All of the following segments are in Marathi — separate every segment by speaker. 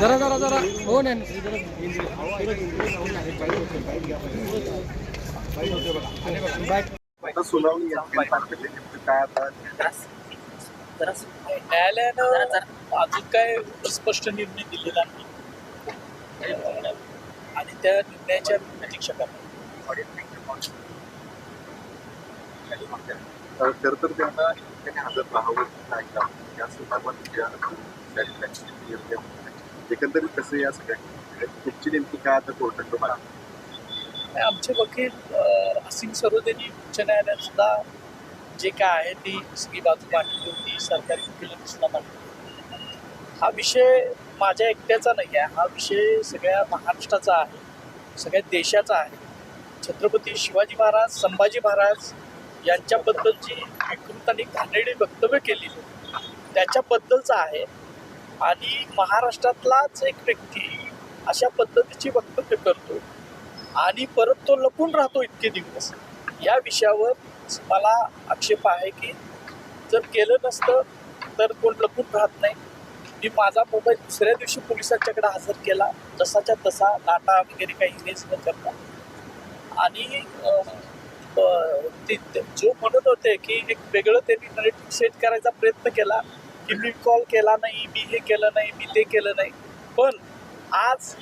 Speaker 1: जरा जरा जरा. हो नाही
Speaker 2: न्यायालयानं अजून काय स्पष्ट निर्णय दिलेला नाही. आणि त्या निर्णयाच्या प्रतीक्षा करणार
Speaker 3: तर खरं तर त्यांना हजर राहावं नाही या संदर्भात एकंदरीत कसं या सगळ्या तुमची नेमकी काय आता कोर्ट मागणी?
Speaker 2: आमचे वकील असिंग सरोदेनी उच्च न्यायालयात सुद्धा जे काय आहे ती सगळी बाजू मांडली होती सरकारी वकिलांनी सुद्धा मांडली हा विषय माझ्या एकट्याचा नाही आहे हा विषय सगळ्या महाराष्ट्राचा आहे सगळ्या देशाचा आहे. छत्रपती शिवाजी महाराज संभाजी महाराज यांच्याबद्दलची विकृत आणि वक्तव्य केली त्याच्याबद्दलचा आहे. आणि महाराष्ट्रातलाच एक व्यक्ती अशा पद्धतीची वक्तव्य करतो. आणि परत तो लपून राहतो इतके दिवस. या विषयावर मला आक्षेप आहे की जर केलं नसतं तर कोण लपून राहत नाही. मी माझा मोबाईल दुसऱ्या दिवशी पोलिसांच्याकडे हजर केला. जसाच्या तसा डाटा वगैरे काही इरेज न करता. आणि ते- जो म्हणत होते की एक वेगळं त्यांनी नरेटिव्ह सेट करायचा प्रयत्न केला की मी कॉल केला नाही मी हे केलं नाही मी ते केलं नाही. पण आज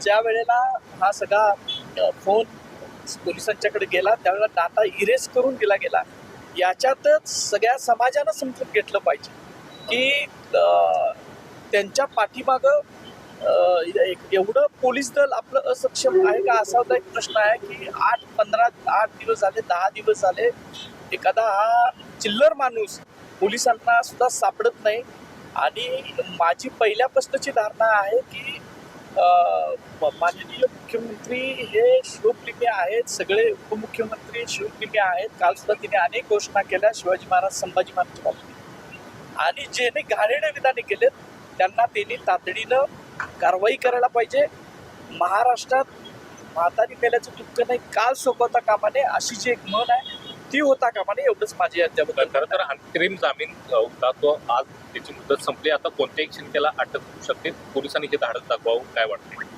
Speaker 2: ज्या वेळेला हा सगळा फोन पोलिसांच्याकडे गेला त्यावेळेला डाटा इरेज करून दिला गेला. याच्यातच सगळ्या समाजानं समजून घेतलं पाहिजे की त्यांच्या पाठीमागं एक- एवढं पोलीस दल आपलं असक्षम आहे का? असा होता एक प्रश्न आहे की आठ पंधरा आठ दिवस झाले दहा दिवस झाले एखादा हा चिल्लर माणूस पोलिसांना सुद्धा सापडत नाही. आणि माझी पहिल्यापासूनची धारणा आहे की माननीय मुख्यमंत्री हे शिवप्रेमी आहेत. सगळे उपमुख्यमंत्री शिवप्रेमी आहेत. काल सुद्धा तिने अनेक घोषणा केल्या शिवाजी महाराज संभाजी महाराजच्या बाबतीत. आणि जेने घाणेरडे विधाने केलेत त्यांना त्यांनी तातडीनं कारवाई करायला पाहिजे. महाराष्ट्रात म्हातारी मेल्याचं दुःख नाही. काल सोपवता कामा नये अशी जी एक म्हण आहे ती होता कामा नये एवढंच माझी याच्याबद्दल
Speaker 4: खरं तर अंतरिम जामीन होता तो आज त्याची मुदत संपली. आता कोणत्याही क्षणी त्याला अटक होऊ शकते. पोलिसांनी हे धाडस दाखवावं काय वाटते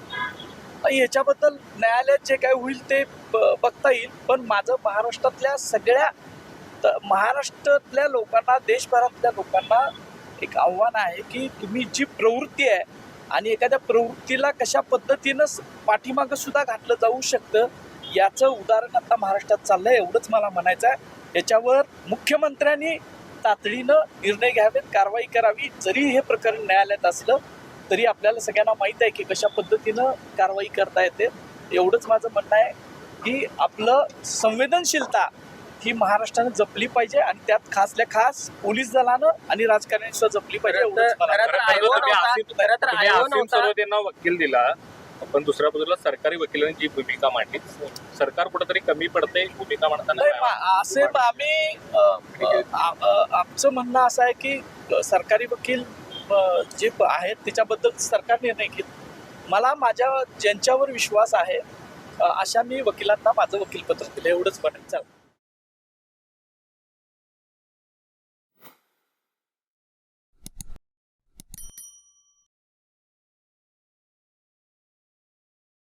Speaker 2: याच्याबद्दल न्यायालयात जे काय होईल ते बघता येईल. पण माझं महाराष्ट्रातल्या सगळ्या महाराष्ट्रातल्या लोकांना देशभरातल्या लोकांना एक आव्हान आहे की तुम्ही जी प्रवृत्ती आहे आणि एखाद्या प्रवृत्तीला कशा पद्धतीनं पाठीमागं सुद्धा घातलं जाऊ शकतं याचं उदाहरण आता महाराष्ट्रात चाललंय एवढंच मला म्हणायचं आहे. याच्यावर मुख्यमंत्र्यांनी तातडीनं निर्णय घ्यावेत कारवाई करावी. जरी हे प्रकरण न्यायालयात असलं तरी आपल्याला सगळ्यांना माहीत आहे की कशा पद्धतीनं कारवाई करता येते. एवढंच माझं म्हणणं आहे की आपलं संवेदनशीलता ही महाराष्ट्रानं जपली पाहिजे आणि त्यात खासल्या खास पोलीस दलानं आणि राजकारण्यांनी सुद्धा जपली पाहिजे
Speaker 4: वकील दिला. पण दुसऱ्या बाजूला सरकारी वकिलांनी जी भूमिका मांडली सरकार कुठेतरी कमी पडते भूमिका मांडताना
Speaker 2: असे आम्ही आमचं म्हणणं असं आहे की सरकारी वकील जे आहेत त्याच्याबद्दल सरकार निर्णय घेईल. मला माझ्या ज्यांच्यावर विश्वास आहे अशा मी वकिलांना माझं वकीलपत्र दिलं एवढंच म्हणायचं.